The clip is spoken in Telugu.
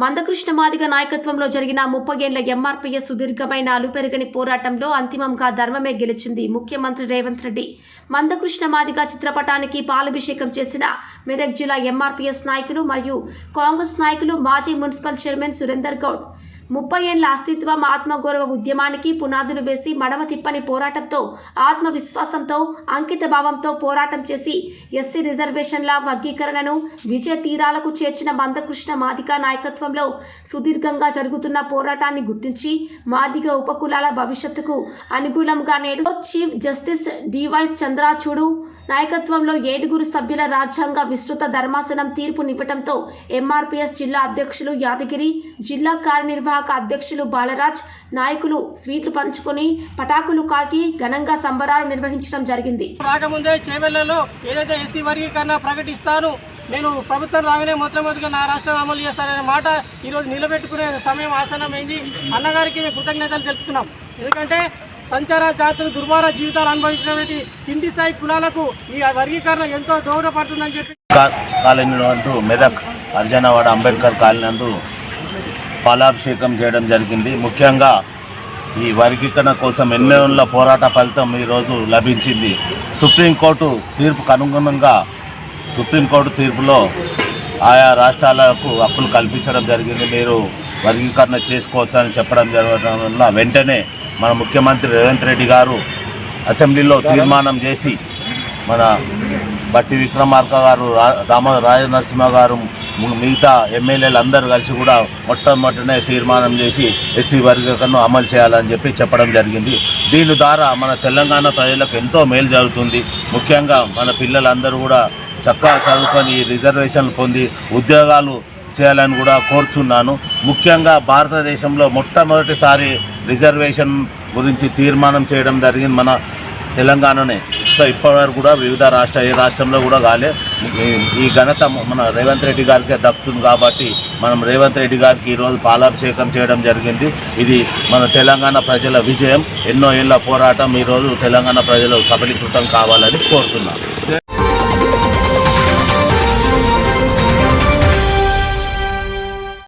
మందకృష్ణ మాదిగ నాయకత్వంలో జరిగిన ముప్పగేండ్ల ఎంఆర్పీఎస్ సుదీర్ఘమైన అలుపెరగని పోరాటంలో అంతిమంగా ధర్మమే గెలిచింది ముఖ్యమంత్రి రేవంత్ రెడ్డి. మందకృష్ణ మాదిగ చిత్రపటానికి పాలాభిషేకం చేసిన మెదక్ జిల్లా ఎంఆర్పీఎస్ నాయకులు మరియు కాంగ్రెస్ నాయకులు మాజీ మున్సిపల్ చైర్మన్ సురేందర్ గౌడ్ ముప్పై ఏళ్ళ అస్తిత్వం ఆత్మగౌరవ ఉద్యమానికి పునాదులు వేసి మడమ తిప్పని పోరాటంతో ఆత్మవిశ్వాసంతో అంకిత భావంతో పోరాటం చేసి ఎస్సీ రిజర్వేషన్ల వర్గీకరణను విజయ తీరాలకు చేర్చిన మందకృష్ణ మాదిక నాయకత్వంలో సుదీర్ఘంగా జరుగుతున్న పోరాటాన్ని గుర్తించి మాదిగ ఉపకులాల భవిష్యత్తుకు అనుకూలంగా నేడు చీఫ్ జస్టిస్ డివైస్ చంద్రాచూడు నాయకత్వంలో ఏడుగురు సభ్యుల రాజ్యాంగ విస్తృత ధర్మాసనం తీర్పునివ్వటంతో ఎంఆర్పీఎస్ జిల్లా అధ్యక్షులు యాదగిరి జిల్లా కార్యనిర్వాహక అధ్యక్షులు బాలరాజ్ నాయకులు స్వీట్లు పంచుకొని పటాకులు కాల్చి ఘనంగా సంబరాలు నిర్వహించడం జరిగింది. రాకముందే చేవెళ్ళలో ఏదైతే ఎస్సీ వర్గీకరణ ప్రకటిస్తాను నేను ప్రభుత్వం రాగానే మొట్టమొదటిగా నా రాష్ట్రం అమలు చేస్తాననే మాట ఈరోజు నిలబెట్టుకునే సమయం ఆసనమైంది అన్నగారికి మేము కృతజ్ఞతలు తెలుపుతున్నాం. ఎందుకంటే సంచార జాతులు దుర్మార జీవితాలు అనుభవించినటువంటి కింది స్థాయి కులాలకు ఈ వర్గీకరణ ఎంతో దోహదపడుతుందని చెప్పి కాలనీ నందు మెదక్ అర్జనవాడ అంబేద్కర్ కాలనీ నందు పాలాభిషేకం చేయడం జరిగింది. ముఖ్యంగా ఈ వర్గీకరణ కోసం ఎన్నోళ్ళ పోరాట ఫలితం ఈరోజు లభించింది. సుప్రీంకోర్టు తీర్పుకు అనుగుణంగా సుప్రీంకోర్టు తీర్పులో ఆయా రాష్ట్రాలకు హక్కులు కల్పించడం జరిగింది. మీరు వర్గీకరణ చేసుకోవచ్చు అని చెప్పడం జరగడం వల్ల వెంటనే మన ముఖ్యమంత్రి రేవంత్ రెడ్డి గారు అసెంబ్లీలో తీర్మానం చేసి మన బట్టి విక్రమార్క గారు రా- దామోదర రాజనరసింహ గారు మిగతా ఎమ్మెల్యేలు అందరూ కలిసి కూడా మొట్టమొదటనే తీర్మానం చేసి ఎస్సీ వర్గీకరణను అమలు చేయాలని చెప్పి చెప్పడం జరిగింది. దీని ద్వారా మన తెలంగాణ ప్రజలకు ఎంతో మేలు జరుగుతుంది. ముఖ్యంగా మన పిల్లలందరూ కూడా చక్కగా చదువుకొని రిజర్వేషన్లు పొంది ఉద్యోగాలు చేయాలని కూడా కోరుచున్నాను. ముఖ్యంగా భారతదేశంలో మొట్టమొదటిసారి రిజర్వేషన్ గురించి తీర్మానం చేయడం జరిగింది మన తెలంగాణనే. సో ఇప్పటివరకు కూడా వివిధ రాష్ట్ర ఏ రాష్ట్రంలో కూడా కాలే. ఈ- ఈ ఘనత మన రేవంత్ రెడ్డి గారికి దక్కుతుంది కాబట్టి మనం రేవంత్ రెడ్డి గారికి ఈరోజు పాలాభిషేకం చేయడం జరిగింది. ఇది మన తెలంగాణ ప్రజల విజయం. ఎన్నో ఏళ్ళ పోరాటం ఈరోజు తెలంగాణ ప్రజలు సఫలీకృతం కావాలని కోరుతున్నాను